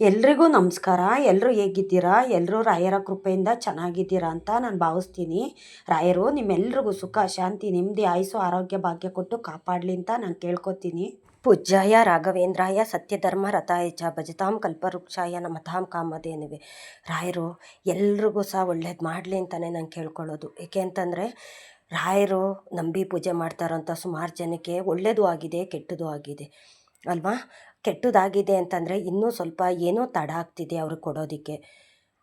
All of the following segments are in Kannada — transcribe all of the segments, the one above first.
ಎಲ್ರಿಗೂ ನಮಸ್ಕಾರ. ಎಲ್ಲರೂ ಹೇಗಿದ್ದೀರಾ? ಎಲ್ಲರೂ ರಾಯರ ಕೃಪೆಯಿಂದ ಚೆನ್ನಾಗಿದ್ದೀರಾ ಅಂತ ನಾನು ಭಾವಿಸ್ತೀನಿ. ರಾಯರು, ನಿಮ್ಮೆಲ್ರಿಗೂ ಸುಖ, ಶಾಂತಿ, ನೆಮ್ಮದಿ ಆಯುಸು ಆರೋಗ್ಯ, ಭಾಗ್ಯ ಕೊಟ್ಟು ಕಾಪಾಡಲಿ ಅಂತ ನಾನು ಕೇಳ್ಕೊತೀನಿ. ಪೂಜ್ಯಾಯ ರಾಘವೇಂದ್ರಾಯ ಸತ್ಯಧರ್ಮ ರಥಾಯ ಚ ಭಜತಾಂ ಕಲ್ಪವೃಕ್ಷಾಯ ನಮತಾಂ ಕಾಮಧೇನುವೆ. ರಾಯರು, ಎಲ್ರಿಗೂ ಸಹ ಒಳ್ಳೇದು ಮಾಡಲಿ ಅಂತಲೇ ನಾನು ಕೇಳ್ಕೊಳ್ಳೋದು. ಏಕೆ ಅಂತಂದರೆ, ರಾಯರು ನಂಬಿ ಪೂಜೆ ಮಾಡ್ತಾರಂಥ ಸುಮಾರು ಜನಕ್ಕೆ ಒಳ್ಳೇದು ಆಗಿದೆ ಕೆಟ್ಟದ್ದು ಆಗಿದೆ. ಅಲ್ವಾ? ಕೆಟ್ಟದಾಗಿದೆ ಅಂತಂದರೆ ಇನ್ನೂ ಸ್ವಲ್ಪ ಏನೋ ತಡ ಆಗ್ತಿದೆ ಅವ್ರಿಗೆ ಕೊಡೋದಕ್ಕೆ.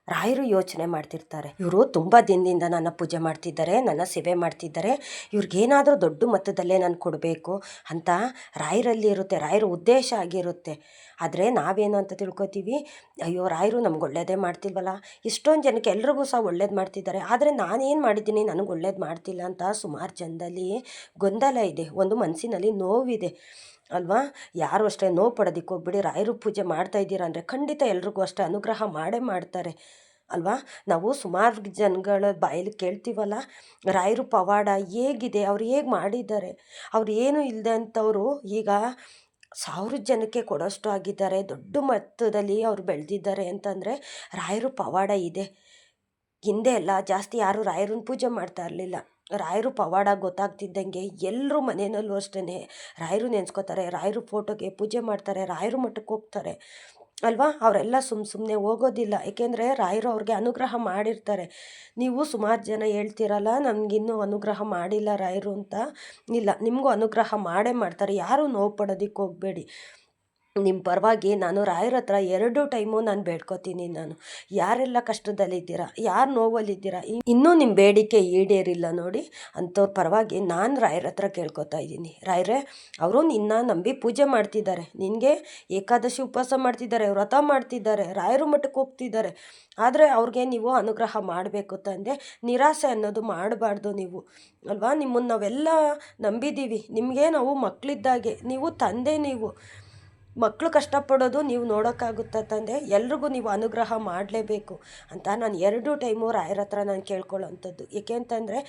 ರಾಯರು ಯೋಚನೆ ಮಾಡ್ತಿರ್ತಾರೆ. ಇವರು ತುಂಬ ದಿನದಿಂದ ನನ್ನ ಪೂಜೆ ಮಾಡ್ತಿದ್ದಾರೆ, ನನ್ನ ಸೇವೆ ಮಾಡ್ತಿದ್ದಾರೆ, ಇವ್ರಿಗೇನಾದರೂ ದೊಡ್ಡ ಮೊತ್ತದಲ್ಲೇ ನಾನು ಕೊಡಬೇಕು ಅಂತ ರಾಯರಲ್ಲಿ ಇರುತ್ತೆ, ರಾಯರ ಉದ್ದೇಶ ಆಗಿರುತ್ತೆ. ಆದರೆ ನಾವೇನು ಅಂತ ತಿಳ್ಕೊತೀವಿ, ಅಯ್ಯೋ ರಾಯರು ನಮ್ಗೆ ಒಳ್ಳೇದೇ ಮಾಡ್ತಿಲ್ವಲ್ಲ? ಇಷ್ಟೊಂದು ಜನಕ್ಕೆ ಎಲ್ರಿಗೂ ಸಹ ಒಳ್ಳೇದು ಮಾಡ್ತಿದ್ದಾರೆ. ಆದರೆ ನಾನೇನು ಮಾಡಿದ್ದೀನಿ, ನನಗೆ ಒಳ್ಳೇದು ಮಾಡ್ತಿಲ್ಲ ಅಂತ ಸುಮಾರು ಜನದಲ್ಲಿ ಗೊಂದಲ ಇದೆ, ಒಂದು ಮನಸ್ಸಿನಲ್ಲಿ ನೋವಿದೆ. ಅಲ್ವಾ? ಯಾರು ಅಷ್ಟೇ ನೋವು ಪಡೋದಕ್ಕೆ ಹೋಗ್ಬಿಡಿ. ರಾಯರು ಪೂಜೆ ಮಾಡ್ತಾ ಇದ್ದೀರಾ ಅಂದರೆ ಖಂಡಿತ ಎಲ್ರಿಗೂ ಅಷ್ಟೇ ಅನುಗ್ರಹ ಮಾಡೇ ಮಾಡ್ತಾರೆ. ಅಲ್ವಾ? ನಾವು ಸುಮಾರು ಜನಗಳ ಬಾಯಲ್ಲಿ ಕೇಳ್ತೀವಲ್ಲ, ರಾಯರು ಪವಾಡ ಹೇಗಿದೆ, ಅವ್ರು ಹೇಗೆ ಮಾಡಿದ್ದಾರೆ? ಅವ್ರು ಏನು ಇಲ್ಲದೆ ಅಂಥವ್ರು ಈಗ ಸಾವಿರ ಜನಕ್ಕೆ ಕೊಡೋಷ್ಟು ಆಗಿದ್ದಾರೆ. ದೊಡ್ಡ ಮೊತ್ತದಲ್ಲಿ ಅವ್ರು ಬೆಳೆದಿದ್ದಾರೆ ಅಂತಂದರೆ ರಾಯರು ಪವಾಡ ಇದೆ. ಹಿಂದೆ ಎಲ್ಲ ಜಾಸ್ತಿ ಯಾರು ರಾಯರನ್ನ ಪೂಜೆ ಮಾಡ್ತಾ ಇರಲಿಲ್ಲ. ರಾಯರು ಪವಾಡ ಗೊತ್ತಾಗ್ತಿದ್ದಂಗೆ ಎಲ್ಲರೂ ಮನೆಯಲ್ಲೂ ಅಷ್ಟೇ ರಾಯರು ನೆನೆಸ್ಕೋತಾರೆ, ರಾಯರು ಫೋಟೋಗೆ ಪೂಜೆ ಮಾಡ್ತಾರೆ, ರಾಯರು ಮಠಕ್ಕೆ ಹೋಗ್ತಾರೆ. ಅಲ್ವಾ? ಅವರೆಲ್ಲ ಸುಮ್ಮ ಸುಮ್ಮನೆ ಹೋಗೋದಿಲ್ಲ. ಏಕೆಂದರೆ ರಾಯರು ಅವ್ರಿಗೆ ಅನುಗ್ರಹ ಮಾಡಿರ್ತಾರೆ. ನೀವು ಸುಮಾರು ಜನ ಹೇಳ್ತೀರಲ್ಲ, ನಮಗಿನ್ನೂ ಅನುಗ್ರಹ ಮಾಡಿಲ್ಲ ರಾಯರು ಅಂತ. ಇಲ್ಲ, ನಿಮಗೂ ಅನುಗ್ರಹ ಮಾಡೇ ಮಾಡ್ತಾರೆ. ಯಾರೂ ನೋವು ಪಡೋದಕ್ಕೆ ಹೋಗಬೇಡಿ. ನಿಮ್ಮ ಪರವಾಗಿ ನಾನು ರಾಯರ ಹತ್ರ ಎರಡು ಟೈಮು ನಾನು ಬೇಡ್ಕೋತೀನಿ ನಾನು. ಯಾರೆಲ್ಲ ಕಷ್ಟದಲ್ಲಿದ್ದೀರಾ? ಯಾರು ನೋವಲ್ಲಿದ್ದೀರಾ? ಇನ್ನೂ ನಿಮ್ಮ ಬೇಡಿಕೆ ಈಡೇರಿಲ್ಲ ನೋಡಿ. ಅಂಥವ್ರ ಪರವಾಗಿ ನಾನು ರಾಯರ ಹತ್ರ ಕೇಳ್ಕೊತಾ ಇದ್ದೀನಿ. ರಾಯರೇ, ಅವರು ನಿನ್ನ ನಂಬಿ ಪೂಜೆ ಮಾಡ್ತಿದ್ದಾರೆ. ನಿನಗೆ ಏಕಾದಶಿ ಉಪವಾಸ ಮಾಡ್ತಿದ್ದಾರೆ, ವ್ರತ ಮಾಡ್ತಿದ್ದಾರೆ, ರಾಯರು ಮಠಕ್ಕೆ ಹೋಗ್ತಿದ್ದಾರೆ. ಆದರೆ ಅವ್ರಿಗೆ ನೀವು ಅನುಗ್ರಹ ಮಾಡಬೇಕು ತಂದೆ. ನಿರಾಸೆ ಅನ್ನೋದು ಮಾಡಬಾರ್ದು ನೀವು. ಅಲ್ವಾ? ನಿಮ್ಮನ್ನು ನಾವೆಲ್ಲ ನಂಬಿದ್ದೀವಿ ನಿಮಗೆ ನಾವು ಮಕ್ಕಳಿದ್ದಾಗೆ ನೀವು ತಂದೆ ನೀವು. ಮಕ್ಕಳು ಕಷ್ಟಪಡೋದು ನೀವು ನೋಡೋಕ್ಕಾಗುತ್ತಾ ತಂದೆ. ಎಲ್ರಿಗೂ ನೀವು ಅನುಗ್ರಹ ಮಾಡಲೇಬೇಕು ಅಂತ ನಾನು ಎರಡು ಟೈಮು ರಾಯರ ಹತ್ರ ನಾನು ಕೇಳ್ಕೊಳ್ಳೋವಂಥದ್ದು ಏಕೆ ಅಂತಂದರೆ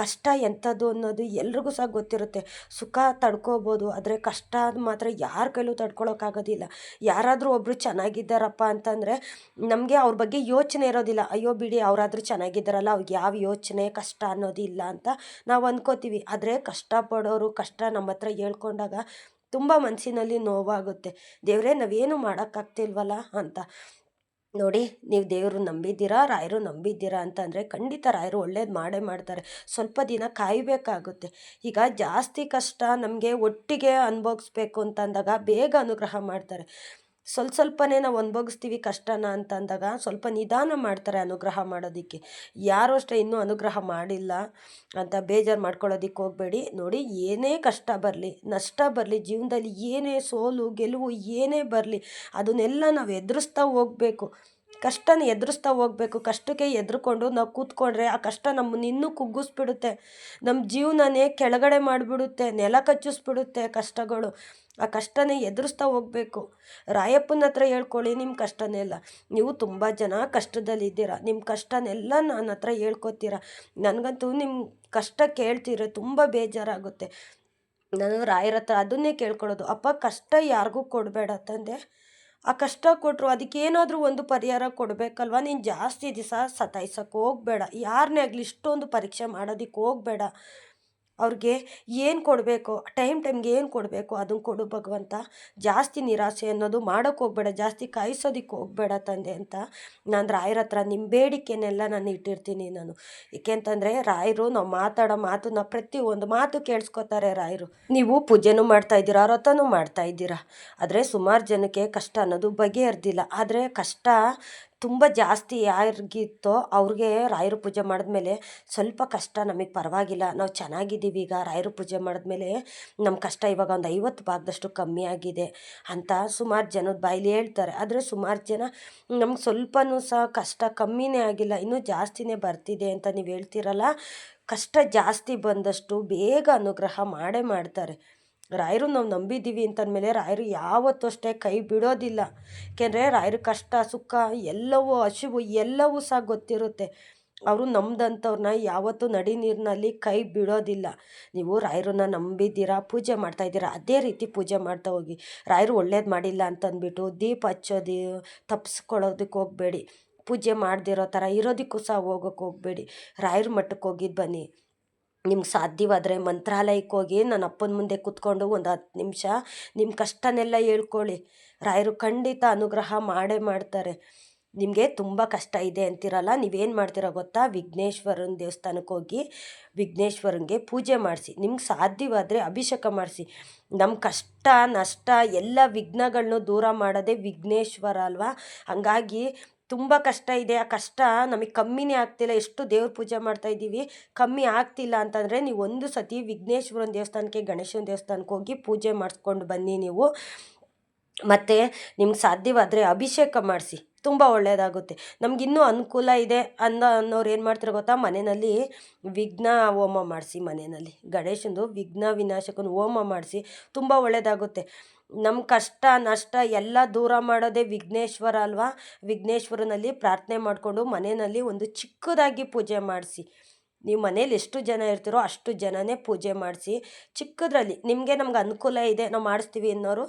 ಕಷ್ಟ ಎಂಥದ್ದು ಅನ್ನೋದು ಎಲ್ರಿಗೂ ಸಹ ಗೊತ್ತಿರುತ್ತೆ. ಸುಖ ತಡ್ಕೋಬೋದು, ಆದರೆ ಕಷ್ಟ ಮಾತ್ರ ಯಾರ ಕೈಲೂ ತಡ್ಕೊಳೋಕ್ಕಾಗೋದಿಲ್ಲ. ಯಾರಾದರೂ ಒಬ್ಬರು ಚೆನ್ನಾಗಿದ್ದಾರಪ್ಪ ಅಂತಂದರೆ ನಮಗೆ ಅವ್ರ ಬಗ್ಗೆ ಯೋಚನೆ ಇರೋದಿಲ್ಲ. ಅಯ್ಯೋ ಬಿಡಿ, ಅವರಾದರೂ ಚೆನ್ನಾಗಿದ್ದಾರಲ್ಲ, ಅವ್ರಿಗೆ ಯಾವ ಯೋಚನೆ ಕಷ್ಟ ಅನ್ನೋದು ಇಲ್ಲ ಅಂತ ನಾವು ಅಂದ್ಕೋತೀವಿ ಆದರೆ ಕಷ್ಟಪಡೋರು ಕಷ್ಟ ನಮ್ಮ ಹತ್ರ ಹೇಳ್ಕೊಂಡಾಗ ತುಂಬ ಮನಸ್ಸಿನಲ್ಲಿ ನೋವಾಗುತ್ತೆ. ದೇವರೇ, ನಾವೇನು ಮಾಡೋಕ್ಕಾಗ್ತಿಲ್ವಲ್ಲ ಅಂತ. ನೋಡಿ, ನೀವು ದೇವರು ನಂಬಿದ್ದೀರಾ, ರಾಯರು ನಂಬಿದ್ದೀರಾ ಅಂತಂದರೆ ಖಂಡಿತ ರಾಯರು ಒಳ್ಳೇದು ಮಾಡೇ ಮಾಡ್ತಾರೆ. ಸ್ವಲ್ಪ ದಿನ ಕಾಯಬೇಕಾಗುತ್ತೆ. ಈಗ ಜಾಸ್ತಿ ಕಷ್ಟ ನಮಗೆ ಒಟ್ಟಿಗೆ ಅನುಭವಿಸ್ಬೇಕು ಅಂತಂದಾಗ ಬೇಗ ಅನುಗ್ರಹ ಮಾಡ್ತಾರೆ. ಸ್ವಲ್ಪ ಸ್ವಲ್ಪನೇ ನಾವು ಅನುಭವಿಸ್ತೀವಿ ಕಷ್ಟನ ಅಂತ ಅಂದಾಗ ಸ್ವಲ್ಪ ನಿಧಾನ ಮಾಡ್ತಾರೆ ಅನುಗ್ರಹ ಮಾಡೋದಕ್ಕೆ. ಯಾರು ಅಷ್ಟೇ ಇನ್ನೂ ಅನುಗ್ರಹ ಮಾಡಿಲ್ಲ ಅಂತ ಬೇಜಾರು ಮಾಡ್ಕೊಳ್ಳೋದಕ್ಕೆ ಹೋಗಬೇಡಿ. ನೋಡಿ, ಏನೇ ಕಷ್ಟ ಬರಲಿ, ನಷ್ಟ ಬರಲಿ, ಜೀವನದಲ್ಲಿ ಏನೇ ಸೋಲು, ಗೆಲುವು ಏನೇ ಬರಲಿ, ಅದನ್ನೆಲ್ಲ ನಾವು ಎದುರಿಸ್ತಾ ಹೋಗಬೇಕು. ಕಷ್ಟನ ಎದುರಿಸ್ತಾ ಹೋಗ್ಬೇಕು. ಕಷ್ಟಕ್ಕೆ ಎದ್ರುಕೊಂಡು ನಾವು ಕೂತ್ಕೊಂಡ್ರೆ ಆ ಕಷ್ಟ ನಮ್ಮನ್ನ ಇನ್ನೂ ಕುಗ್ಗಿಸ್ಬಿಡುತ್ತೆ. ನಮ್ಮ ಜೀವನನೇ ಕೆಳಗಡೆ ಮಾಡಿಬಿಡುತ್ತೆ. ನೆಲ ಕಚ್ಚಿಸ್ಬಿಡುತ್ತೆ ಕಷ್ಟಗಳು. ಆ ಕಷ್ಟನೇ ಎದುರಿಸ್ತಾ ಹೋಗ್ಬೇಕು. ರಾಯಪ್ಪನ ಹತ್ರ ಹೇಳ್ಕೊಳ್ಳಿ ನಿಮ್ಮ ಕಷ್ಟನೆಲ್ಲ ನೀವು ತುಂಬ ಜನ ಕಷ್ಟದಲ್ಲಿದ್ದೀರ. ನಿಮ್ಮ ಕಷ್ಟನೆಲ್ಲ ನನ್ನ ಹತ್ರ ಹೇಳ್ಕೊತೀರ. ನನಗಂತೂ ನಿಮ್ಮ ಕಷ್ಟ ಕೇಳ್ತೀರ ತುಂಬ ಬೇಜಾರಾಗುತ್ತೆ. ನಾನು ರಾಯರ ಹತ್ರ ಅದನ್ನೇ ಕೇಳ್ಕೊಳ್ಳೋದು. ಅಪ್ಪ ಕಷ್ಟ ಯಾರಿಗೂ ಕೊಡಬೇಡ ತಂದೆ. ಆ ಕಷ್ಟ ಕೊಟ್ಟರು ಅದಕ್ಕೇನಾದರೂ ಒಂದು ಪರಿಹಾರ ಕೊಡಬೇಕಲ್ವ? ನೀನು ಜಾಸ್ತಿ ದಿವಸ ಸತಾಯಿಸಕ್ಕೆ ಹೋಗಬೇಡ. ಯಾರನ್ನೇ ಆಗಲಿ ಇಷ್ಟೊಂದು ಪರೀಕ್ಷೆ ಮಾಡೋದಕ್ಕೆ ಹೋಗಬೇಡ. ಅವ್ರಿಗೆ ಏನು ಕೊಡಬೇಕು ಟೈಮ್ ಟೈಮ್ಗೆ ಏನು ಕೊಡಬೇಕು ಅದನ್ನು ಕೊಡು ಭಗವಂತ. ಜಾಸ್ತಿ ನಿರಾಸೆ ಅನ್ನೋದು ಮಾಡೋಕ್ಕೆ ಹೋಗಬೇಡ, ಜಾಸ್ತಿ ಕಾಯಿಸೋದಕ್ಕೆ ಹೋಗಬೇಡ ತಂದೆ ಅಂತ ನಾನು ರಾಯರ ಹತ್ರ ನಿಮ್ಮ ಬೇಡಿಕೆನೆಲ್ಲ ನಾನು ಇಟ್ಟಿರ್ತೀನಿ ನಾನು. ಏಕೆಂತಂದರೆ ರಾಯರು ನಾವು ಮಾತಾಡೋ ಮಾತನ್ನ ಒಂದು ಮಾತು ಕೇಳಿಸ್ಕೊತಾರೆ ರಾಯರು. ನೀವು ಪೂಜೆನೂ ಮಾಡ್ತಾ ಇದ್ದೀರಾ ವ್ರತನೂ ಮಾಡ್ತಾ ಇದ್ದೀರಾ? ಆದರೆ ಸುಮಾರು ಜನಕ್ಕೆ ಕಷ್ಟ ಅನ್ನೋದು ಬಗೆಹರ್ದಿಲ್ಲ. ಆದರೆ ಕಷ್ಟ ತುಂಬ ಜಾಸ್ತಿ ಯಾರಿಗಿತ್ತೋ ಅವ್ರಿಗೆ ರಾಯರು ಪೂಜೆ ಮಾಡಿದ್ಮೇಲೆ ಸ್ವಲ್ಪ ಕಷ್ಟ, ನಮಗೆ ಪರವಾಗಿಲ್ಲ. ನಾವು ಚೆನ್ನಾಗಿದ್ದೀವಿ ಈಗ. ರಾಯರು ಪೂಜೆ ಮಾಡಿದ್ಮೇಲೆ ನಮ್ಮ ಕಷ್ಟ ಇವಾಗ ಒಂದು ಐವತ್ತು ಭಾಗದಷ್ಟು ಕಮ್ಮಿ ಆಗಿದೆ ಅಂತ ಸುಮಾರು ಜನದ ಬಾಯಲ್ಲಿ ಹೇಳ್ತಾರೆ. ಆದರೆ ಸುಮಾರು ಜನ ನಮ್ಗೆ ಸ್ವಲ್ಪನೂ ಸಹ ಕಷ್ಟ ಕಮ್ಮಿನೇ ಆಗಿಲ್ಲ. ಇನ್ನೂ ಜಾಸ್ತಿನೇ ಬರ್ತಿದೆ ಅಂತ ನೀವು ಹೇಳ್ತೀರಲ್ಲ? ಕಷ್ಟ ಜಾಸ್ತಿ ಬಂದಷ್ಟು ಬೇಗ ಅನುಗ್ರಹ ಮಾಡೇ ಮಾಡ್ತಾರೆ. ರಾಯರು ನಾವು ನಂಬಿದ್ದೀವಿ ಅಂತಂದಮೇಲೆ ರಾಯರು ಯಾವತ್ತೂ ಅಷ್ಟೇ ಕೈ ಬಿಡೋದಿಲ್ಲ. ಏಕೆಂದರೆ ರಾಯರು ಕಷ್ಟ, ಸುಖ, ಎಲ್ಲವೂ ಹಸಿವು, ಎಲ್ಲವೂ ಸಹ ಗೊತ್ತಿರುತ್ತೆ. ಅವರು ನಮ್ದಂಥವ್ರನ್ನ ಯಾವತ್ತೂ ನಡಿ ನೀರಿನಲ್ಲಿ ಕೈ ಬಿಡೋದಿಲ್ಲ. ನೀವು ರಾಯರನ್ನ ನಂಬಿದ್ದೀರಾ, ಪೂಜೆ ಮಾಡ್ತಾ ಇದ್ದೀರಾ, ಅದೇ ರೀತಿ ಪೂಜೆ ಮಾಡ್ತಾ ಹೋಗಿ. ರಾಯರು ಒಳ್ಳೇದು ಮಾಡಿಲ್ಲ ಅಂತಂದ್ಬಿಟ್ಟು ದೀಪ ಹಚ್ಚೋದು ತಪ್ಪಿಸ್ಕೊಳ್ಳೋದಕ್ಕೆ ಹೋಗಬೇಡಿ. ಪೂಜೆ ಮಾಡದಿರೋ ಥರ ಇರೋದಕ್ಕೂ ಸಹ ಹೋಗೋಕ್ಕೆ ಹೋಗಬೇಡಿ. ರಾಯರ ಮಠಕ್ಕೆ ಹೋಗಿದ್ದು ಬನ್ನಿ. ನಿಮ್ಗೆ ಸಾಧ್ಯವಾದರೆ ಮಂತ್ರಾಲಯಕ್ಕೆ ಹೋಗಿ ನನ್ನ ಅಪ್ಪನ ಮುಂದೆ ಕೂತ್ಕೊಂಡು ಒಂದು ಹತ್ತು ನಿಮಿಷ ನಿಮ್ಮ ಕಷ್ಟನೆಲ್ಲ ಹೇಳ್ಕೊಳ್ಳಿ. ರಾಯರು ಖಂಡಿತ ಅನುಗ್ರಹ ಮಾಡೇ ಮಾಡ್ತಾರೆ. ನಿಮಗೆ ತುಂಬ ಕಷ್ಟ ಇದೆ ಅಂತಿರಲ್ಲ, ನೀವೇನು ಮಾಡ್ತೀರ ಗೊತ್ತಾ? ವಿಘ್ನೇಶ್ವರನ ದೇವಸ್ಥಾನಕ್ಕೆ ಹೋಗಿ ವಿಘ್ನೇಶ್ವರನಿಗೆ ಪೂಜೆ ಮಾಡಿಸಿ, ನಿಮ್ಗೆ ಸಾಧ್ಯವಾದರೆ ಅಭಿಷೇಕ ಮಾಡಿಸಿ. ನಮ್ಮ ಕಷ್ಟ, ನಷ್ಟ ಎಲ್ಲ ವಿಘ್ನಗಳನ್ನೂ ದೂರ ಮಾಡೋದೇ ವಿಘ್ನೇಶ್ವರ ಅಲ್ವಾ? ಹಂಗಾಗಿ ತುಂಬ ಕಷ್ಟ ಇದೆ. ಆ ಕಷ್ಟ ನಮಗೆ ಕಮ್ಮಿನೇ ಆಗ್ತಿಲ್ಲ. ಎಷ್ಟು ದೇವ್ರ ಪೂಜೆ ಮಾಡ್ತಾ ಇದ್ದೀವಿ. ಕಮ್ಮಿ ಆಗ್ತಿಲ್ಲ ಅಂತಂದರೆ ನೀವು ಒಂದು ಸತಿ ವಿಘ್ನೇಶ್ವರನ ದೇವಸ್ಥಾನಕ್ಕೆ, ಗಣೇಶನ ದೇವಸ್ಥಾನಕ್ಕೆ ಹೋಗಿ ಪೂಜೆ ಮಾಡಿಸ್ಕೊಂಡು ಬನ್ನಿ ನೀವು. ಮತ್ತು ನಿಮ್ಗೆ ಸಾಧ್ಯವಾದರೆ ಅಭಿಷೇಕ ಮಾಡಿಸಿ. ತುಂಬ ಒಳ್ಳೆಯದಾಗುತ್ತೆ ನಮಗಿನ್ನೂ ಅನುಕೂಲ ಇದೆ ಅನ್ನೋ ಅನ್ನೋರು ಏನು ಮಾಡ್ತಾರೆ ಗೊತ್ತಾ? ಮನೆಯಲ್ಲಿ ವಿಘ್ನ ಹೋಮ ಮಾಡಿಸಿ ಮನೆಯಲ್ಲಿ. ಗಣೇಶಂದು ವಿಘ್ನ ವಿನಾಶಕನ ಹೋಮ ಮಾಡಿಸಿ ತುಂಬ ಒಳ್ಳೆಯದಾಗುತ್ತೆ ನಮ್ಮ ಕಷ್ಟ, ನಷ್ಟ ಎಲ್ಲ ದೂರ ಮಾಡೋದೇ ವಿಘ್ನೇಶ್ವರ ಅಲ್ವಾ? ವಿಘ್ನೇಶ್ವರನಲ್ಲಿ ಪ್ರಾರ್ಥನೆ ಮಾಡಿಕೊಂಡು ಮನೆಯಲ್ಲಿ ಒಂದು ಚಿಕ್ಕದಾಗಿ ಪೂಜೆ ಮಾಡಿಸಿ. ನೀವು ಮನೇಲಿ ಎಷ್ಟು ಜನ ಇರ್ತೀರೋ ಅಷ್ಟು ಜನನೇ ಪೂಜೆ ಮಾಡಿಸಿ, ಚಿಕ್ಕದ್ರಲ್ಲಿ ನಿಮಗೆ ನಮ್ಗೆ ಅನುಕೂಲ ಇದೆ, ನಾವು ಮಾಡಿಸ್ತೀವಿ ಅನ್ನೋರು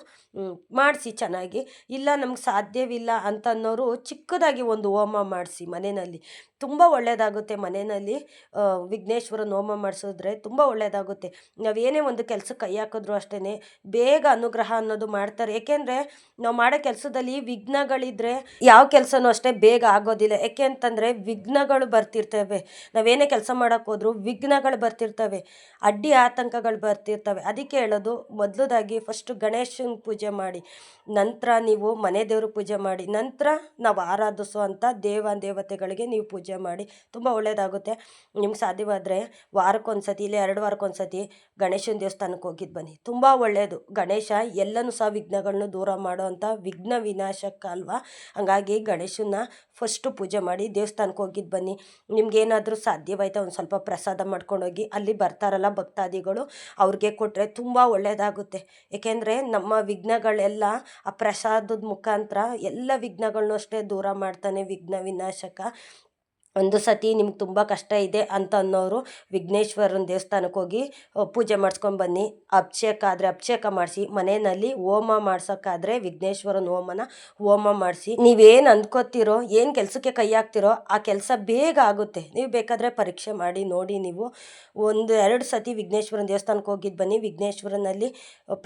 ಮಾಡಿಸಿ ಚೆನ್ನಾಗಿ. ಇಲ್ಲ, ನಮ್ಗೆ ಸಾಧ್ಯವಿಲ್ಲ ಅಂತ ಅನ್ನೋರು ಚಿಕ್ಕದಾಗಿ ಒಂದು ಹೋಮ ಮಾಡಿಸಿ ಮನೆಯಲ್ಲಿ. ತುಂಬ ಒಳ್ಳೆಯದಾಗುತ್ತೆ ಮನೆಯಲ್ಲಿ ವಿಘ್ನೇಶ್ವರನ ಹೋಮ ಮಾಡಿಸಿದ್ರೆ ತುಂಬ ಒಳ್ಳೆಯದಾಗುತ್ತೆ ನಾವೇನೇ ಒಂದು ಕೆಲಸಕ್ಕೆ ಕೈ ಹಾಕಿದ್ರು ಅಷ್ಟೇ ಬೇಗ ಅನುಗ್ರಹ ಅನ್ನೋದು ಮಾಡ್ತಾರೆ. ಏಕೆಂದರೆ ನಾವು ಮಾಡೋ ಕೆಲಸದಲ್ಲಿ ವಿಘ್ನಗಳಿದ್ರೆ ಯಾವ ಕೆಲಸನೂ ಅಷ್ಟೇ ಬೇಗ ಆಗೋದಿಲ್ಲ. ಯಾಕೆ ಅಂತಂದರೆ ವಿಘ್ನಗಳು ಬರ್ತಿರ್ತವೆ. ನಾವೇನೇ ಕೆಲಸ ಮಾಡೋಕ್ಕೆ ಹೋದ್ರು ವಿಘ್ನಗಳು ಬರ್ತಿರ್ತವೆ, ಅಡ್ಡಿ ಆತಂಕಗಳು ಬರ್ತಿರ್ತವೆ. ಅದಕ್ಕೆ ಹೇಳೋದು, ಮೊದಲದಾಗಿ ಫಸ್ಟು ಗಣೇಶನ ಪೂಜೆ ಮಾಡಿ, ನಂತರ ನೀವು ಮನೆ ದೇವರು ಪೂಜೆ ಮಾಡಿ, ನಂತರ ನಾವು ಆರಾಧಿಸುವಂಥ ದೇವ ದೇವತೆಗಳಿಗೆ ನೀವು ಪೂಜೆ ಮಾಡಿ, ತುಂಬ ಒಳ್ಳೆಯದಾಗುತ್ತೆ ನಿಮ್ಗೆ ಸಾಧ್ಯವಾದರೆ ವಾರಕ್ಕೊಂದ್ಸತಿ ಇಲ್ಲ ಎರಡು ವಾರಕ್ಕೊಂದ್ಸತಿ ಗಣೇಶನ ದೇವಸ್ಥಾನಕ್ಕೆ ಹೋಗಿದ್ದು ಬನ್ನಿ. ತುಂಬ ಒಳ್ಳೆಯದು ಗಣೇಶ ಎಲ್ಲನೂ ಸಹ ವಿಘ್ನಗಳನ್ನು ದೂರ ಮಾಡುವಂಥ ವಿಘ್ನ ವಿನಾಶಕ ಅಲ್ವಾ ಹಂಗಾಗಿ ಗಣೇಶನ ಫಸ್ಟು ಪೂಜೆ ಮಾಡಿ ದೇವಸ್ಥಾನಕ್ಕೆ ಹೋಗಿದ್ದು ಬನ್ನಿ. ನಿಮ್ಗೇನಾದರೂ ಸಾಧ್ಯವಾಯ್ತಾ ಒಂದು ಸ್ವಲ್ಪ ಪ್ರಸಾದ ಮಾಡ್ಕೊಂಡೋಗಿ ಅಲ್ಲಿ ಬರ್ತಾರಲ್ಲ ಭಕ್ತಾದಿಗಳು, ಅವ್ರಿಗೆ ಕೊಟ್ಟರೆ ತುಂಬ ಒಳ್ಳೆಯದಾಗುತ್ತೆ ಏಕೆಂದರೆ ನಮ್ಮ ವಿಘ್ನಗಳೆಲ್ಲ ಆ ಪ್ರಸಾದದ ಮುಖಾಂತರ ಎಲ್ಲ ವಿಘ್ನಗಳನ್ನೂ ಅಷ್ಟೇ ದೂರ ಮಾಡ್ತಾನೆ ವಿಘ್ನ ವಿನಾಶಕ. ಒಂದು ಸತಿ ನಿಮ್ಗೆ ತುಂಬ ಕಷ್ಟ ಇದೆ ಅಂತ ಅನ್ನೋರು ವಿಘ್ನೇಶ್ವರನ ದೇವಸ್ಥಾನಕ್ಕೆ ಹೋಗಿ ಪೂಜೆ ಮಾಡಿಸ್ಕೊಂಡು ಬನ್ನಿ. ಅಭಿಷೇಕ ಆದರೆ ಅಭಿಷೇಕ ಮಾಡಿಸಿ, ಮನೆಯಲ್ಲಿ ಹೋಮ ಮಾಡ್ಸೋಕ್ಕಾದ್ರೆ ವಿಘ್ನೇಶ್ವರನ ಹೋಮನ ಹೋಮ ಮಾಡಿಸಿ. ನೀವೇನು ಅಂದ್ಕೋತಿರೋ, ಏನು ಕೆಲಸಕ್ಕೆ ಕೈ ಹಾಕ್ತಿರೋ, ಆ ಕೆಲಸ ಬೇಗ ಆಗುತ್ತೆ. ನೀವು ಬೇಕಾದರೆ ಪರೀಕ್ಷೆ ಮಾಡಿ, ನೋಡಿ ನೀವು. ಒಂದು ಎರಡು ಸತಿ ವಿಘ್ನೇಶ್ವರನ ದೇವಸ್ಥಾನಕ್ಕೆ ಹೋಗಿದ್ದು ಬನ್ನಿ. ವಿಘ್ನೇಶ್ವರನಲ್ಲಿ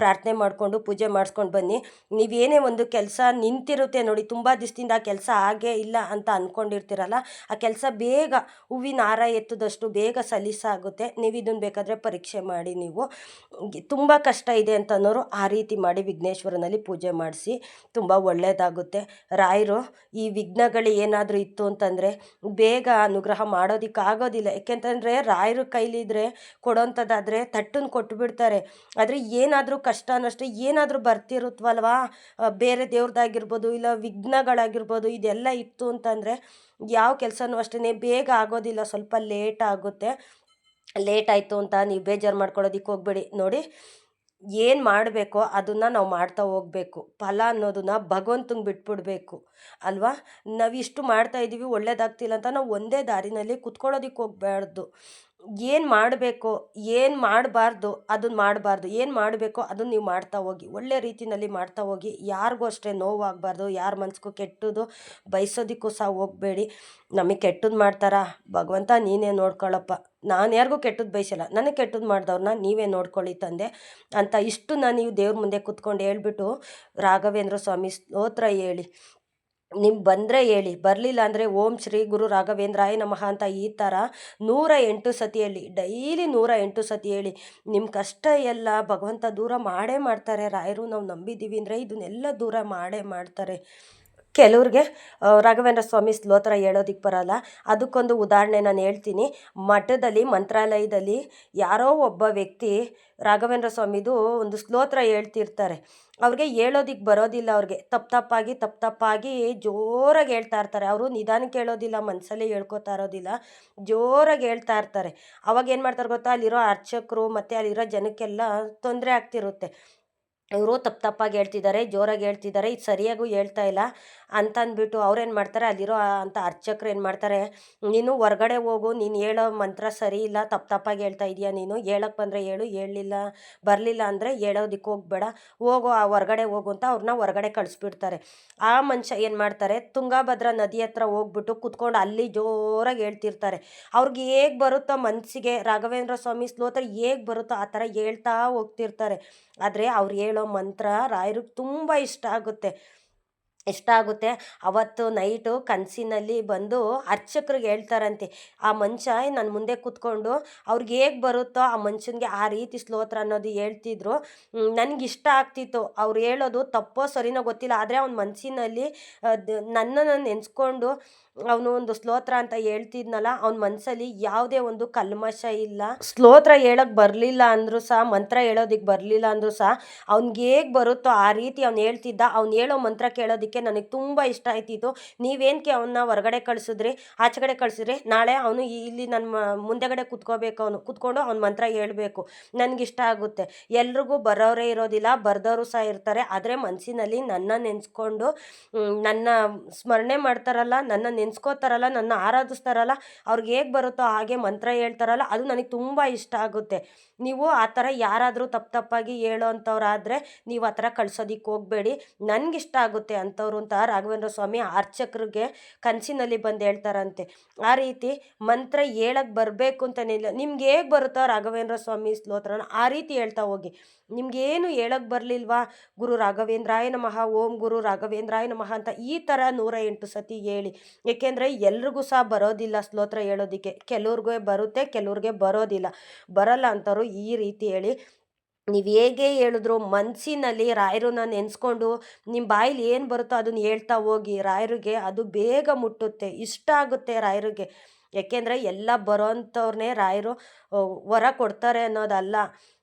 ಪ್ರಾರ್ಥನೆ ಮಾಡಿಕೊಂಡು ಪೂಜೆ ಮಾಡಿಸ್ಕೊಂಡು ಬನ್ನಿ. ನೀವೇನೇ ಒಂದು ಕೆಲಸ ನಿಂತಿರುತ್ತೆ ನೋಡಿ, ತುಂಬ ದಿವಸದಿಂದ ಆ ಕೆಲಸ ಆಗೇ ಇಲ್ಲ ಅಂತ ಅಂದ್ಕೊಂಡಿರ್ತೀರಲ್ಲ ಆ ಕೆಲಸ ಬೇಗ ಹೂವಿನ ಹಾರ ಎತ್ತದಷ್ಟು ಬೇಗ ಸಲೀಸಾಗುತ್ತೆ. ನೀವು ಇದನ್ನು ಬೇಕಾದರೆ ಪರೀಕ್ಷೆ ಮಾಡಿ ನೀವು. ತುಂಬ ಕಷ್ಟ ಇದೆ ಅಂತ ಅನ್ನೋರು ಆ ರೀತಿ ಮಾಡಿ ವಿಘ್ನೇಶ್ವರನಲ್ಲಿ ಪೂಜೆ ಮಾಡಿಸಿ ತುಂಬ ಒಳ್ಳೆಯದಾಗುತ್ತೆ ರಾಯರು, ಈ ವಿಘ್ನಗಳು ಏನಾದರೂ ಇತ್ತು ಅಂತಂದರೆ ಬೇಗ ಅನುಗ್ರಹ ಮಾಡೋದಕ್ಕಾಗೋದಿಲ್ಲ. ಯಾಕೆಂತಂದರೆ ರಾಯರ ಕೈಲಿದ್ರೆ ಕೊಡೋಂಥದ್ದಾದರೆ ತಟ್ಟನ್ನು ಕೊಟ್ಟುಬಿಡ್ತಾರೆ ಆದರೆ ಏನಾದರೂ ಕಷ್ಟ ಅನ್ನೋಷ್ಟೇ ಏನಾದರೂ ಬರ್ತಿರುತ್ತವಲ್ವಾ ಬೇರೆ ದೇವ್ರದ್ದಾಗಿರ್ಬೋದು ಇಲ್ಲ ವಿಘ್ನಗಳಾಗಿರ್ಬೋದು, ಇದೆಲ್ಲ ಇತ್ತು ಅಂತಂದರೆ ಯಾವ ಕೆಲಸನೂ ಅಷ್ಟೇ ಬೇಗ ಆಗೋದಿಲ್ಲ, ಸ್ವಲ್ಪ ಲೇಟ್ ಆಗುತ್ತೆ. ಲೇಟ್ ಆಯಿತು ಅಂತ ನೀವು ಬೇಜಾರು ಮಾಡ್ಕೊಳ್ಳೋದಕ್ಕೆ ಹೋಗ್ಬೇಡಿ. ನೋಡಿ, ಏನು ಮಾಡಬೇಕೋ ಅದನ್ನು ನಾವು ಮಾಡ್ತಾ ಹೋಗಬೇಕು. ಫಲ ಅನ್ನೋದನ್ನ ಭಗವಂತಂಗೆ ಬಿಟ್ಬಿಡ್ಬೇಕು. ಅಲ್ವಾ? ನಾವಿಷ್ಟು ಮಾಡ್ತಾ ಇದ್ದೀವಿ ಒಳ್ಳೇದಾಗ್ತಿಲ್ಲ ಅಂತ ನಾವು ಒಂದೇ ದಾರಿನಲ್ಲಿ ಕುತ್ಕೊಳ್ಳೋದಕ್ಕೆ ಹೋಗ್ಬಾರ್ದು. ಏನು ಮಾಡಬೇಕು, ಏನು ಮಾಡಬಾರ್ದು ಅದನ್ನ ಮಾಡಬಾರ್ದು, ಏನು ಮಾಡಬೇಕೋ ಅದನ್ನ ನೀವು ಮಾಡ್ತಾ ಹೋಗಿ. ಒಳ್ಳೆ ರೀತಿಯಲ್ಲಿ ಮಾಡ್ತಾ ಹೋಗಿ. ಯಾರಿಗೂ ಅಷ್ಟೇ ನೋವಾಗಬಾರ್ದು, ಯಾರ ಮನ್ಸಿಗೂ ಕೆಟ್ಟದು ಬಯಸೋದಕ್ಕೂ ಸಹ ಹೋಗಬೇಡಿ. ನಮಗೆ ಕೆಟ್ಟದ್ದು ಮಾಡ್ತಾರಾ, ಭಗವಂತ ನೀನೇ ನೋಡ್ಕೊಳ್ಳಪ್ಪ ನಾನು ಯಾರಿಗೂ ಕೆಟ್ಟದ್ದು ಬಯಸಲ್ಲ. ನನಗೆ ಕೆಟ್ಟದ್ದು ಮಾಡಿದವ್ರನ್ನ ನೀವೇ ನೋಡ್ಕೊಳ್ಳಿ ತಂದೆ ಅಂತ ಇಷ್ಟು ನಾನು ನೀವು ದೇವ್ರ ಮುಂದೆ ಕುತ್ಕೊಂಡು ಹೇಳ್ಬಿಟ್ಟು ರಾಘವೇಂದ್ರ ಸ್ವಾಮಿ ಸ್ತೋತ್ರ ಹೇಳಿ. ನಿಮ್ಮ ಬಂದರೆ ಹೇಳಿ. ಬರಲಿಲ್ಲ ಅಂದರೆ ಓಂ ಶ್ರೀ ಗುರು ರಾಘವೇಂದ್ರಾಯ ನಮಃ ಅಂತ ಈ ಥರ ನೂರ ಎಂಟು ಸತಿ ಡೈಲಿ ನೂರ ಎಂಟು ಸತಿ ಹೇಳಿ. ನಿಮ್ಮ ಕಷ್ಟ ಎಲ್ಲ ಭಗವಂತ ದೂರ ಮಾಡೇ ಮಾಡ್ತಾರೆ. ರಾಯರು ನಾವು ನಂಬಿದ್ದೀವಿ ಅಂದರೆ ಇದನ್ನೆಲ್ಲ ದೂರ ಮಾಡೇ ಮಾಡ್ತಾರೆ. ಕೆಲವ್ರಿಗೆ ರಾಘವೇಂದ್ರ ಸ್ವಾಮಿ ಸ್ಲೋತ್ರ ಹೇಳೋದಿಕ್ಕೆ ಬರಲ್ಲ. ಅದಕ್ಕೊಂದು ಉದಾಹರಣೆ ನಾನು ಹೇಳ್ತೀನಿ. ಮಠದಲ್ಲಿ, ಮಂತ್ರಾಲಯದಲ್ಲಿ ಯಾರೋ ಒಬ್ಬ ವ್ಯಕ್ತಿ ರಾಘವೇಂದ್ರ ಸ್ವಾಮಿದು ಒಂದು ಸ್ಲೋತ್ರ ಹೇಳ್ತಿರ್ತಾರೆ. ಅವ್ರಿಗೆ ಹೇಳೋದಿಕ್ಕೆ ಬರೋದಿಲ್ಲ ಅವ್ರಿಗೆ. ತಪ್ಪು ತಪ್ಪಾಗಿ ತಪ್ಪು ತಪ್ಪಾಗಿ ಜೋರಾಗಿ ಹೇಳ್ತಾ ಇರ್ತಾರೆ. ಅವರು ನಿಧಾನಕ್ಕೆ ಹೇಳೋದಿಲ್ಲ ಮನಸ್ಸಲ್ಲೇ ಹೇಳ್ಕೊತಾ ಇರೋದಿಲ್ಲ. ಜೋರಾಗಿ ಹೇಳ್ತಾ ಇರ್ತಾರೆ. ಅವಾಗ ಏನು ಮಾಡ್ತಾರೆ ಗೊತ್ತಾ? ಅಲ್ಲಿರೋ ಅರ್ಚಕರು ಮತ್ತು ಅಲ್ಲಿರೋ ಜನಕ್ಕೆಲ್ಲ ತೊಂದರೆ ಆಗ್ತಿರುತ್ತೆ. ಇವರು ತಪ್ಪು ತಪ್ಪಾಗಿ ಹೇಳ್ತಿದ್ದಾರೆ, ಜೋರಾಗಿ ಹೇಳ್ತಿದ್ದಾರೆ, ಇದು ಸರಿಯಾಗೂ ಹೇಳ್ತಾ ಇಲ್ಲ. ಅಂತ ಅಂದ್ಬಿಟ್ಟು ಅವ್ರೇನು ಮಾಡ್ತಾರೆ, ಅಲ್ಲಿರೋ ಅಂಥ ಅರ್ಚಕ್ರು ಏನು ಮಾಡ್ತಾರೆ, ನೀನು ಹೊರ್ಗಡೆ ಹೋಗು, ನೀನು ಹೇಳೋ ಮಂತ್ರ ಸರಿ ಇಲ್ಲ, ತಪ್ಪು ತಪ್ಪಾಗಿ ಹೇಳ್ತಾ ಇದೀಯ ನೀನು ಹೇಳಕ್ಕೆ ಬಂದರೆ ಹೇಳು, ಹೇಳಲಿಲ್ಲ, ಬರಲಿಲ್ಲ ಅಂದರೆ ಹೇಳೋದಕ್ಕೆ ಹೋಗ್ಬೇಡ, ಹೋಗು, ಆ ಹೊರ್ಗಡೆ ಹೋಗು ಅಂತ ಅವ್ರನ್ನ ಹೊರ್ಗಡೆ ಕಳಿಸ್ಬಿಡ್ತಾರೆ. ಆ ಮನುಷ್ಯ ಏನು ಮಾಡ್ತಾರೆ, ತುಂಗಾಭದ್ರಾ ನದಿ ಹತ್ರ ಹೋಗ್ಬಿಟ್ಟು ಕುತ್ಕೊಂಡು ಅಲ್ಲಿ ಜೋರಾಗಿ ಹೇಳ್ತಿರ್ತಾರೆ. ಅವ್ರಿಗೆ ಹೇಗೆ ಬರುತ್ತೋ ಮನಸ್ಸಿಗೆ ರಾಘವೇಂದ್ರ ಸ್ವಾಮಿ ಸ್ಲೋತ್ರ ಹೇಗೆ ಬರುತ್ತೋ ಆ ಥರ ಹೇಳ್ತಾ ಹೋಗ್ತಿರ್ತಾರೆ. ಆದರೆ ಅವ್ರು ಹೇಳೋ ಮಂತ್ರ ರಾಯರಿಗೆ ತುಂಬ ಇಷ್ಟ ಆಗುತ್ತೆ. ಇಷ್ಟ ಆಗುತ್ತೆ ಅವತ್ತು ನೈಟು ಕನಸಿನಲ್ಲಿ ಬಂದು ಅರ್ಚಕ್ರಿಗೆ ಹೇಳ್ತಾರಂತೆ, ಆ ಮನುಷ್ಯ ನನ್ನ ಮುಂದೆ ಕೂತ್ಕೊಂಡು ಅವ್ರಿಗೆ ಹೇಗೆ ಬರುತ್ತೋ ಆ ಮನುಷ್ಯನಿಗೆ ಆ ರೀತಿ ಸ್ಲೋತ್ರ ಅನ್ನೋದು ಹೇಳ್ತಿದ್ರು. ನನಗೆ ಇಷ್ಟ ಆಗ್ತಿತ್ತು. ಅವ್ರು ಹೇಳೋದು ತಪ್ಪೋ ಸರಿನೋ ಗೊತ್ತಿಲ್ಲ. ಆದರೆ ಅವ್ನ ಮನಸ್ಸಿನಲ್ಲಿ ನನ್ನನ್ನು ನೆನೆಸ್ಕೊಂಡು ಅವನು ಒಂದು ಸ್ಲೋತ್ರ ಅಂತ ಹೇಳ್ತಿದ್ನಲ್ಲ, ಅವ್ನ ಮನಸ್ಸಲ್ಲಿ ಯಾವುದೇ ಒಂದು ಕಲ್ಮಶ ಇಲ್ಲ. ಸ್ಲೋತ್ರ ಹೇಳಕ್ ಬರಲಿಲ್ಲ ಅಂದರೂ ಸಹ ಮಂತ್ರ ಹೇಳೋದಕ್ಕೆ ಬರಲಿಲ್ಲ ಅಂದರೂ ಸಹ ಅವ್ನಿಗೆ ಹೇಗೆ ಬರುತ್ತೋ ಆ ರೀತಿ ಅವ್ನು ಹೇಳ್ತಿದ್ದ. ಅವ್ನು ಹೇಳೋ ಮಂತ್ರ ಕೇಳೋದಕ್ಕೆ ನನಗೆ ತುಂಬ ಇಷ್ಟ ಆಯ್ತಿತ್ತು. ನೀವೇನಕ್ಕೆ ಅವನ್ನ ಹೊರಗಡೆ ಕಳಿಸಿದ್ರಿ? ಆಚೆ ಕಡೆ ಕಳಿಸಿದ್ರಿ? ನಾಳೆ ಅವನು ಇಲ್ಲಿ ನನ್ನ ಮುಂದೆಗಡೆ ಕುತ್ಕೋಬೇಕು ಅವನು, ಕುತ್ಕೊಂಡು ಅವ್ನ ಮಂತ್ರ ಹೇಳಬೇಕು. ನನಗಿಷ್ಟ ಆಗುತ್ತೆ. ಎಲ್ರಿಗೂ ಬರೋರೇ ಇರೋದಿಲ್ಲ ಬರ್ದವರು ಸಹ ಇರ್ತಾರೆ. ಆದರೆ ಮನಸ್ಸಿನಲ್ಲಿ ನನ್ನ ನೆನೆಸ್ಕೊಂಡು ನನ್ನ ಸ್ಮರಣೆ ಮಾಡ್ತಾರಲ್ಲ, ನನ್ನ ನೆನೆಸ್ಕೋತಾರಲ್ಲ, ನನ್ನ ಆರಾಧಿಸ್ತಾರಲ್ಲ, ಅವ್ರಿಗೆ ಹೇಗೆ ಬರುತ್ತೋ ಹಾಗೆ ಮಂತ್ರ ಹೇಳ್ತಾರಲ್ಲ, ಅದು ನನಗೆ ತುಂಬ ಇಷ್ಟ ಆಗುತ್ತೆ. ನೀವು ಆ ಥರ ಯಾರಾದರೂ ತಪ್ಪು ತಪ್ಪಾಗಿ ಹೇಳೋ ಅಂಥವ್ರಾದರೆ ನೀವು ಆ ಥರ ಕಳ್ಸೋದಿಕ್ಕೆ ಹೋಗಬೇಡಿ. ನನಗಿಷ್ಟ ಆಗುತ್ತೆ ಅಂಥವ್ರು ಅಂತ ರಾಘವೇಂದ್ರ ಸ್ವಾಮಿ ಅರ್ಚಕರಿಗೆ ಕನಸಿನಲ್ಲಿ ಬಂದು ಹೇಳ್ತಾರಂತೆ. ಆ ರೀತಿ ಮಂತ್ರ ಹೇಳಕ್ಕೆ ಬರಬೇಕು ಅಂತನಿಲ್ಲ ನಿಮ್ಗೆ ಹೇಗೆ ಬರುತ್ತೋ ರಾಘವೇಂದ್ರ ಸ್ವಾಮಿ ಸ್ಲೋತ್ರ ಆ ರೀತಿ ಹೇಳ್ತಾ ಹೋಗಿ. ನಿಮಗೇನು ಹೇಳಕ್ಕೆ ಬರಲಿಲ್ವಾ? ಗುರು ರಾಘವೇಂದ್ರಾಯ ನಮಃ, ಓಂ ಗುರು ರಾಘವೇಂದ್ರಾಯ ನಮಃ ಅಂತ ಈ ಥರ ನೂರ ಎಂಟು ಸತಿ ಹೇಳಿ. ಏಕೆಂದರೆ ಎಲ್ರಿಗೂ ಸಹ ಬರೋದಿಲ್ಲ ಸ್ಲೋತ್ರ ಹೇಳೋದಕ್ಕೆ. ಕೆಲವ್ರಿಗೆ ಬರುತ್ತೆ, ಕೆಲವ್ರಿಗೆ ಬರೋದಿಲ್ಲ. ಬರಲ್ಲ ಅಂಥವ್ರು ಈ ರೀತಿ ಹೇಳಿ ನೀವು ಹೇಗೆ ಹೇಳಿದ್ರು ಮನಸ್ಸಿನಲ್ಲಿ ರಾಯರನ್ನ ನೆನೆಸ್ಕೊಂಡು ನಿಮ್ಮ ಬಾಯಲ್ಲಿ ಏನು ಬರುತ್ತೋ ಅದನ್ನ ಹೇಳ್ತಾ ಹೋಗಿ ರಾಯರಿಗೆ ಅದು ಬೇಗ ಮುಟ್ಟುತ್ತೆ, ಇಷ್ಟ ಆಗುತ್ತೆ ರಾಯರಿಗೆ. ಯಾಕೆಂದರೆ ಎಲ್ಲ ಬರೋಂಥವ್ರನ್ನೇ ರಾಯರು ವರ ಕೊಡ್ತಾರೆ ಅನ್ನೋದಲ್ಲ.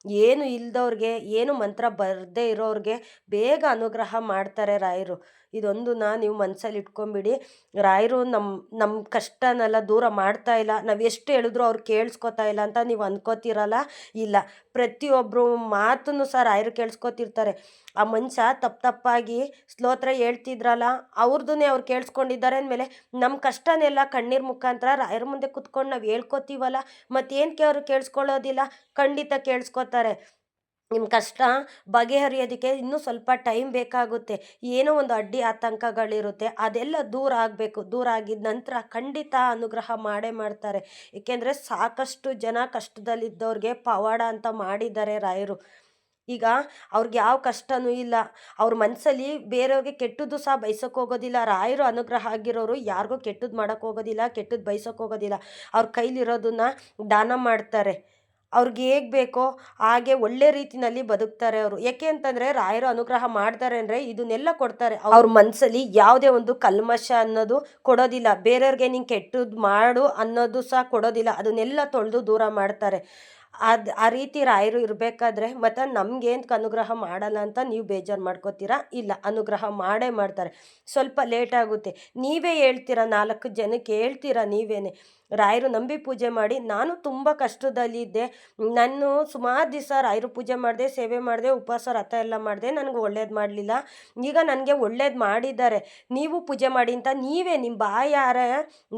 ಏನು ಇಲ್ದವ್ರಿಗೆ, ಏನು ಮಂತ್ರ ಬರದೇ ಇರೋರಿಗೆ ಬೇಗ ಅನುಗ್ರಹ ಮಾಡ್ತಾರೆ ರಾಯರು. ಇದೊಂದನ್ನ ನೀವು ಮನಸ್ಸಲ್ಲಿ ಇಟ್ಕೊಂಬಿಡಿ. ರಾಯರು ನಮ್ಮ ನಮ್ಮ ಕಷ್ಟನೆಲ್ಲ ದೂರ ಮಾಡ್ತಾ ಇಲ್ಲ. ನಾವು ಎಷ್ಟು ಹೇಳಿದ್ರು ಅವ್ರು ಕೇಳಿಸ್ಕೊತಾ ಇಲ್ಲ ಅಂತ ನೀವು ಅಂದ್ಕೋತಿರಲ್ಲ ಇಲ್ಲ. ಪ್ರತಿಯೊಬ್ಬರು ಮಾತನ್ನು ಸಹ ರಾಯರು ಕೇಳಿಸ್ಕೊತಿರ್ತಾರೆ. ಆ ಮನುಷ್ಯ ತಪ್ಪು ತಪ್ಪಾಗಿ ಸ್ಲೋತ್ರ ಹೇಳ್ತಿದ್ರಲ್ಲ ಅವ್ರದ್ದನ್ನೇ ಅವ್ರು ಕೇಳಿಸ್ಕೊಂಡಿದ್ದಾರೆ ಅಂದಮೇಲೆ ನಮ್ಮ ಕಷ್ಟನೆಲ್ಲ ಕಣ್ಣೀರು ಮುಖಾಂತರ ರಾಯರ ಮುಂದೆ ಕುತ್ಕೊಂಡು ನಾವು ಹೇಳ್ಕೊತೀವಲ್ಲ? ಮತ್ತೇನಕ್ಕೆ ಅವರು ಕೇಳಿಸ್ಕೊಳ್ಳೋದಿಲ್ಲ? ಖಂಡಿತ ಕೇಳಿಸ್ಕೊತಾರೆ ನಿಮ್ಮ ಕಷ್ಟ ಬಗೆಹರಿಯೋದಕ್ಕೆ ಇನ್ನೂ ಸ್ವಲ್ಪ ಟೈಮ್ ಬೇಕಾಗುತ್ತೆ. ಏನೋ ಒಂದು ಅಡ್ಡಿ ಆತಂಕಗಳಿರುತ್ತೆ. ಅದೆಲ್ಲ ದೂರ ಆಗಬೇಕು. ದೂರ ಆಗಿದ ನಂತರ ಖಂಡಿತ ಅನುಗ್ರಹ ಮಾಡೇ ಮಾಡ್ತಾರೆ. ಏಕೆಂದರೆ ಸಾಕಷ್ಟು ಜನ ಕಷ್ಟದಲ್ಲಿದ್ದವ್ರಿಗೆ ಪವಾಡ ಅಂತ ಮಾಡಿದ್ದಾರೆ ರಾಯರು. ಈಗ ಅವ್ರಿಗೆ ಯಾವ ಕಷ್ಟನೂ ಇಲ್ಲ. ಅವ್ರ ಮನಸ್ಸಲ್ಲಿ ಬೇರೆಯವ್ರಿಗೆ ಕೆಟ್ಟದ್ದು ಸಹ ಬಯಸೋಕೆ ಹೋಗೋದಿಲ್ಲ. ರಾಯರು ಅನುಗ್ರಹ ಆಗಿರೋರು ಯಾರಿಗೂ ಕೆಟ್ಟದ್ದು ಮಾಡೋಕ್ಕೋಗೋದಿಲ್ಲ ಕೆಟ್ಟದ್ದು ಬಯಸೋಕೆ ಹೋಗೋದಿಲ್ಲ. ಅವ್ರ ಕೈಲಿರೋದನ್ನ ದಾನ ಮಾಡ್ತಾರೆ. ಅವ್ರಿಗೆ ಹೇಗೆ ಬೇಕೋ ಹಾಗೆ ಒಳ್ಳೆ ರೀತಿಯಲ್ಲಿ ಬದುಕ್ತಾರೆ ಅವರು. ಯಾಕೆ ಅಂತಂದರೆ ರಾಯರು ಅನುಗ್ರಹ ಮಾಡ್ತಾರೆ ಅಂದರೆ ಇದನ್ನೆಲ್ಲ ಕೊಡ್ತಾರೆ. ಅವ್ರ ಮನಸ್ಸಲ್ಲಿ ಯಾವುದೇ ಒಂದು ಕಲ್ಮಶ ಅನ್ನೋದು ಕೊಡೋದಿಲ್ಲ. ಬೇರೆಯವ್ರಿಗೆ ನೀನು ಕೆಟ್ಟದ್ದು ಮಾಡು ಅನ್ನೋದು ಸಹ ಕೊಡೋದಿಲ್ಲ. ಅದನ್ನೆಲ್ಲ ತೊಳೆದು ದೂರ ಮಾಡ್ತಾರೆ. ಅದು, ಆ ರೀತಿ ರಾಯರು ಇರಬೇಕಾದ್ರೆ ಮತ್ತು ನಮ್ಗೇನು ಅನುಗ್ರಹ ಮಾಡಲ್ಲ ಅಂತ ನೀವು ಬೇಜಾರು ಮಾಡ್ಕೋತೀರಾ? ಇಲ್ಲ, ಅನುಗ್ರಹ ಮಾಡೇ ಮಾಡ್ತಾರೆ. ಸ್ವಲ್ಪ ಲೇಟ್ ಆಗುತ್ತೆ. ನೀವೇ ಹೇಳ್ತೀರಾ ನಾಲ್ಕು ಜನಕ್ಕೆ ಹೇಳ್ತೀರಾ ನೀವೇನೆ? ರಾಯರು ನಂಬಿ ಪೂಜೆ ಮಾಡಿ, ನಾನು ತುಂಬ ಕಷ್ಟದಲ್ಲಿದ್ದೆ ನಾನು ಸುಮಾರು ದಿವಸ ರಾಯರು ಪೂಜೆ ಮಾಡಿದೆ, ಸೇವೆ ಮಾಡಿದೆ, ಉಪವಾಸ ರಥ ಎಲ್ಲ ಮಾಡಿದೆ, ನನಗೆ ಒಳ್ಳೇದು ಮಾಡಲಿಲ್ಲ. ಈಗ ನನಗೆ ಒಳ್ಳೇದು ಮಾಡಿದ್ದಾರೆ. ನೀವು ಪೂಜೆ ಮಾಡಿ ಅಂತ ನೀವೇ ನಿಮ್ಮ ಬಾಯಾರ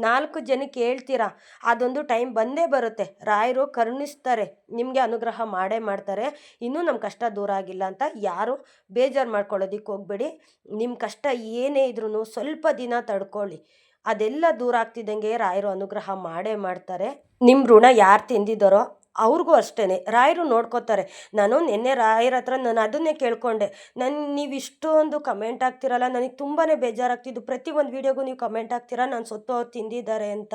ನಾಲ್ಕು ಜನಕ್ಕೆ ಹೇಳ್ತೀರಾ? ಅದೊಂದು ಟೈಮ್ ಬಂದೇ ಬರುತ್ತೆ. ರಾಯರು ಕರುಣಿಸ್ತಾರೆ, ನಿಮಗೆ ಅನುಗ್ರಹ ಮಾಡೇ ಮಾಡ್ತಾರೆ. ಇನ್ನೂ ನಮ್ಮ ಕಷ್ಟ ದೂರ ಆಗಿಲ್ಲ ಅಂತ ಯಾರು ಬೇಜಾರು ಮಾಡ್ಕೊಳ್ಳೋದಿಕ್ಕೆ ಹೋಗ್ಬೇಡಿ. ನಿಮ್ಮ ಕಷ್ಟ ಏನೇ ಇದ್ರೂ ಸ್ವಲ್ಪ ದಿನ ತಡ್ಕೊಳ್ಳಿ. ಅದೆಲ್ಲ ದೂರ ಆಗ್ತಿದ್ದಂಗೆ ರಾಯರು ಅನುಗ್ರಹ ಮಾಡೇ ಮಾಡ್ತಾರೆ. ನಿಮ್ಮ ಋಣ ಯಾರು ತಿಂದಿದ್ದಾರೋ ಅವ್ರಿಗೂ ಅಷ್ಟೇ ರಾಯರು ನೋಡ್ಕೋತಾರೆ. ನಾನು ನಿನ್ನೆ ರಾಯರ ಹತ್ರ ನಾನು ಅದನ್ನೇ ಕೇಳ್ಕೊಂಡೆ. ನನ್ನ ನೀವು ಇಷ್ಟೊಂದು ಕಮೆಂಟ್ ಆಗ್ತಿರಲ್ಲ ನನಗೆ ತುಂಬಾ ಬೇಜಾರಾಗ್ತಿದ್ದು. ಪ್ರತಿ ಒಂದು ವೀಡಿಯೋಗೂ ನೀವು ಕಮೆಂಟ್ ಆಗ್ತೀರಾ ನಾನು ಸೊತ್ತು ಅವ್ರು ತಿಂದಿದ್ದಾರೆ ಅಂತ.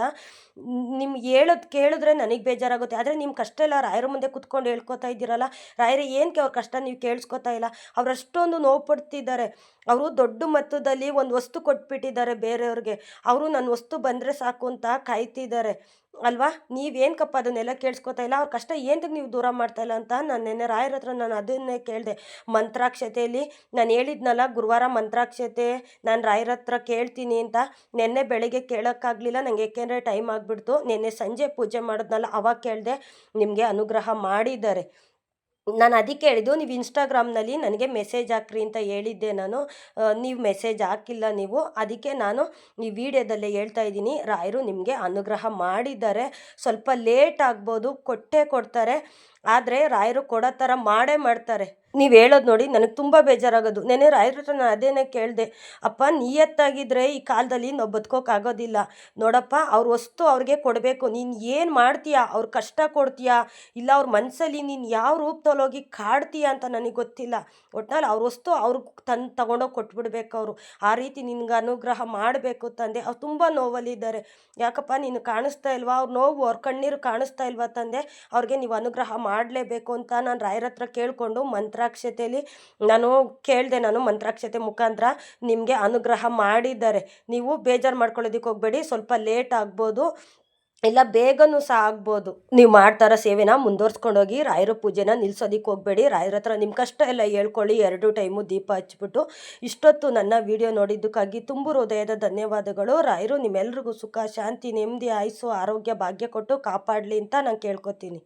ನಿಮ್ಗೆ ಹೇಳೋದು ಕೇಳಿದ್ರೆ ನನಗೆ ಬೇಜಾರಾಗುತ್ತೆ. ಆದರೆ ನಿಮ್ಮ ಕಷ್ಟ ಎಲ್ಲ ರಾಯರ ಮುಂದೆ ಕುತ್ಕೊಂಡು ಹೇಳ್ಕೊತಾ ಇದ್ದೀರಲ್ಲ? ರಾಯರ ಏನಕ್ಕೆ ಅವ್ರ ಕಷ್ಟ ನೀವು ಕೇಳಿಸ್ಕೊತಾ ಇಲ್ಲ? ಅವ್ರು ಅಷ್ಟೊಂದು ನೋವು ಪಡ್ತಿದ್ದಾರೆ. ಅವರು ದೊಡ್ಡ ಮೊತ್ತದಲ್ಲಿ ಒಂದು ವಸ್ತು ಕೊಟ್ಬಿಟ್ಟಿದ್ದಾರೆ ಬೇರೆಯವ್ರಿಗೆ. ಅವರು ನನ್ನ ವಸ್ತು ಬಂದರೆ ಸಾಕು ಅಂತ ಕಾಯ್ತಿದ್ದಾರೆ. ಅಲ್ವಾ? ನೀವೇನಕ್ಕಪ್ಪ ಅದನ್ನೆಲ್ಲ ಕೇಳಿಸ್ಕೊತಾ ಇಲ್ಲ? ಅವ್ರ ಕಷ್ಟ ಏನಕ್ಕೆ ನೀವು ದೂರ ಮಾಡ್ತಾ ಇಲ್ಲ ಅಂತ? ನಾನು ನೆನ್ನೆ ರಾಯರ ಹತ್ರ ನಾನು ಅದನ್ನೇ ಕೇಳಿದೆ. ಮಂತ್ರಾಕ್ಷತೆಯಲ್ಲಿ ನಾನು ಹೇಳಿದ್ನಲ್ಲ, ಗುರುವಾರ ಮಂತ್ರಾಕ್ಷತೆ, ನಾನು ರಾಯರ ಹತ್ರ ಕೇಳ್ತೀನಿ ಅಂತ. ನಿನ್ನೆ ಬೆಳಗ್ಗೆ ಕೇಳೋಕ್ಕಾಗಲಿಲ್ಲ ನನಗೆ ಏಕೆಂದರೆ ಟೈಮ್ ಆಗಿಬಿಡ್ತು. ನಿನ್ನೆ ಸಂಜೆ ಪೂಜೆ ಮಾಡಿದ್ನಲ್ಲ, ಅವಾಗ ಕೇಳಿದೆ. ನಿಮಗೆ ಅನುಗ್ರಹ ಮಾಡಿದ್ದಾರೆ. ನಾನು ಅದಕ್ಕೆ ಹೇಳಿದ್ದು, ನೀವು ಇನ್ಸ್ಟಾಗ್ರಾಮ್ನಲ್ಲಿ ನನಗೆ ಮೆಸೇಜ್ ಹಾಕ್ರಿ ಅಂತ ಹೇಳಿದ್ದೆ ನಾನು. ನೀವು ಮೆಸೇಜ್ ಹಾಕಿಲ್ಲ ನೀವು. ಅದಕ್ಕೆ ನಾನು ಈ ವಿಡಿಯೋದಲ್ಲೇ ಹೇಳ್ತಾ ಇದ್ದೀನಿ. ರಾಯರು ನಿಮಗೆ ಅನುಗ್ರಹ ಮಾಡಿದ್ದಾರೆ. ಸ್ವಲ್ಪ ಲೇಟ್ ಆಗ್ಬೋದು, ಕೊಟ್ಟೇ ಕೊಡ್ತಾರೆ. ಆದರೆ ರಾಯರು ಕೊಡೋ ಥರ ಮಾಡೇ ಮಾಡ್ತಾರೆ. ನೀವು ಹೇಳೋದು ನೋಡಿ ನನಗೆ ತುಂಬ ಬೇಜಾರಾಗೋದು. ನೆನೆ ರಾಯರ ಹತ್ರ ನಾನು ಅದೇನೇ ಕೇಳಿದೆ, ಅಪ್ಪ ನಿಯತ್ತಾಗಿದ್ದರೆ ಈ ಕಾಲದಲ್ಲಿ ನಾವು ಬದುಕೋಕ್ಕಾಗೋದಿಲ್ಲ ನೋಡಪ್ಪ, ಅವ್ರ ವಸ್ತು ಅವ್ರಿಗೆ ಕೊಡಬೇಕು. ನೀನು ಏನು ಮಾಡ್ತೀಯಾ? ಅವ್ರ ಕಷ್ಟ ಕೊಡ್ತೀಯಾ? ಇಲ್ಲ ಅವ್ರ ಮನಸ್ಸಲ್ಲಿ ನೀನು ಯಾವ ರೂಪದಲ್ಲಿ ಹೋಗಿ ಕಾಡ್ತೀಯ ಅಂತ ನನಗೆ ಗೊತ್ತಿಲ್ಲ. ಒಟ್ನಲ್ಲಿ ಅವ್ರ ವಸ್ತು ಅವ್ರಿಗೆ ತಂದು ತಗೊಂಡೋಗಿ ಕೊಟ್ಬಿಡ್ಬೇಕು ಅವರು. ಆ ರೀತಿ ನಿನ್ಗೆ ಅನುಗ್ರಹ ಮಾಡಬೇಕು ತಂದೆ. ಅವ್ರು ತುಂಬ ನೋವಲ್ಲಿದ್ದಾರೆ. ಯಾಕಪ್ಪ, ನೀನು ಕಾಣಿಸ್ತಾ ಇಲ್ವಾ? ಅವ್ರ ನೋವು, ಅವ್ರ ಕಣ್ಣೀರು ಕಾಣಿಸ್ತಾ ಇಲ್ವಾ ತಂದೆ? ಅವ್ರಿಗೆ ನೀವು ಅನುಗ್ರಹ ಮಾಡಲೇಬೇಕು ಅಂತ ನಾನು ರಾಯರ ಹತ್ರ ಕೇಳಿಕೊಂಡು ಮಂತ್ರಾಕ್ಷತೆಯಲ್ಲಿ ನಾನು ಕೇಳಿದೆ ನಾನು ಮಂತ್ರಾಕ್ಷತೆ ಮುಖಾಂತರ ನಿಮಗೆ ಅನುಗ್ರಹ ಮಾಡಿದ್ದಾರೆ. ನೀವು ಬೇಜಾರು ಮಾಡ್ಕೊಳ್ಳೋದಕ್ಕೆ ಹೋಗಬೇಡಿ, ಸ್ವಲ್ಪ ಲೇಟ್ ಆಗ್ಬೋದು, ಇಲ್ಲ ಬೇಗನೂ ಸಹ ಆಗ್ಬೋದು. ನೀವು ಮಾಡ್ತಾರ ಸೇವೆನ ಮುಂದುವರ್ಸ್ಕೊಂಡೋಗಿ ರಾಯರ ಪೂಜೆನ ನಿಲ್ಸೋದಕ್ಕೆ ಹೋಗಬೇಡಿ. ರಾಯರ ಹತ್ರ ನಿಮ್ಮ ಕಷ್ಟ ಎಲ್ಲ ಹೇಳ್ಕೊಳ್ಳಿ, ಎರಡು ಟೈಮು ದೀಪ ಹಚ್ಚಿಬಿಟ್ಟು ಇಷ್ಟೊತ್ತು ನನ್ನ ವಿಡಿಯೋ ನೋಡಿದ್ದಕ್ಕಾಗಿ ತುಂಬು ಹೃದಯದ ಧನ್ಯವಾದಗಳು. ರಾಯರು ನಿಮ್ಮೆಲ್ರಿಗೂ ಸುಖ, ಶಾಂತಿ, ನೆಮ್ಮದಿ, ಆಯಸ್ಸು, ಆರೋಗ್ಯ, ಭಾಗ್ಯ ಕೊಟ್ಟು ಕಾಪಾಡಲಿ ಅಂತ ನಾನು ಕೇಳ್ಕೊತೀನಿ.